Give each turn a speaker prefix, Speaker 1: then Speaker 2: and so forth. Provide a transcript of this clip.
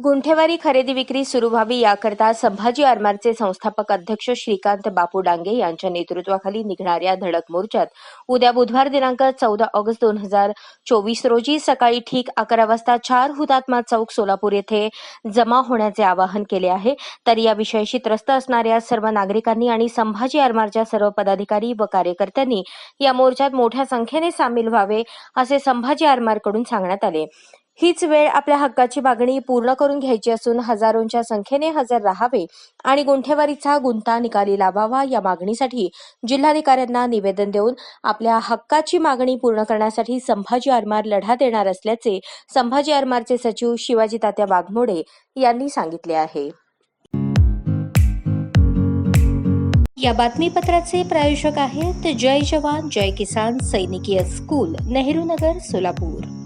Speaker 1: गुंठेवारी खरेदी विक्री सुरू व्हावी याकरता संभाजी आरमारचे संस्थापक अध्यक्ष श्रीकांत बापू डांगे यांच्या नेतृत्वाखाली निघणाऱ्या धडक मोर्चात उद्या बुधवार दिनांक चौदा ऑगस्ट दोन हजार चोवीस रोजी सकाळी ठीक अकरा वाजता चार हुतात्मा चौक सोलापूर येथे जमा होण्याचे आवाहन केले आहे. तर या विषयाशी त्रस्त असणाऱ्या सर्व नागरिकांनी आणि संभाजी आरमारच्या सर्व पदाधिकारी व कार्यकर्त्यांनी या मोर्चात मोठ्या संख्येने सामील व्हावे असे संभाजी आरमारकडून सांगण्यात आले. हीच वेळ आपल्या हक्काची मागणी पूर्ण करून घ्यायची असून हजारोंच्या संख्येने हजर राहावे आणि गुंठेवारीचा गुंता निकाली लावावा या मागणीसाठी जिल्हाधिकाऱ्यांना निवेदन देऊन आपल्या हक्काची मागणी पूर्ण करण्यासाठी संभाजी आरमार लढा देणार असल्याचे संभाजी आरमारचे सचिव शिवाजी तात्या वाघमोडे यांनी सांगितले आहे. या बातमीपत्राचे प्रायोजक आहेत जय जवान जय किसान सैनिकीय स्कूल नेहरू नगर सोलापूर.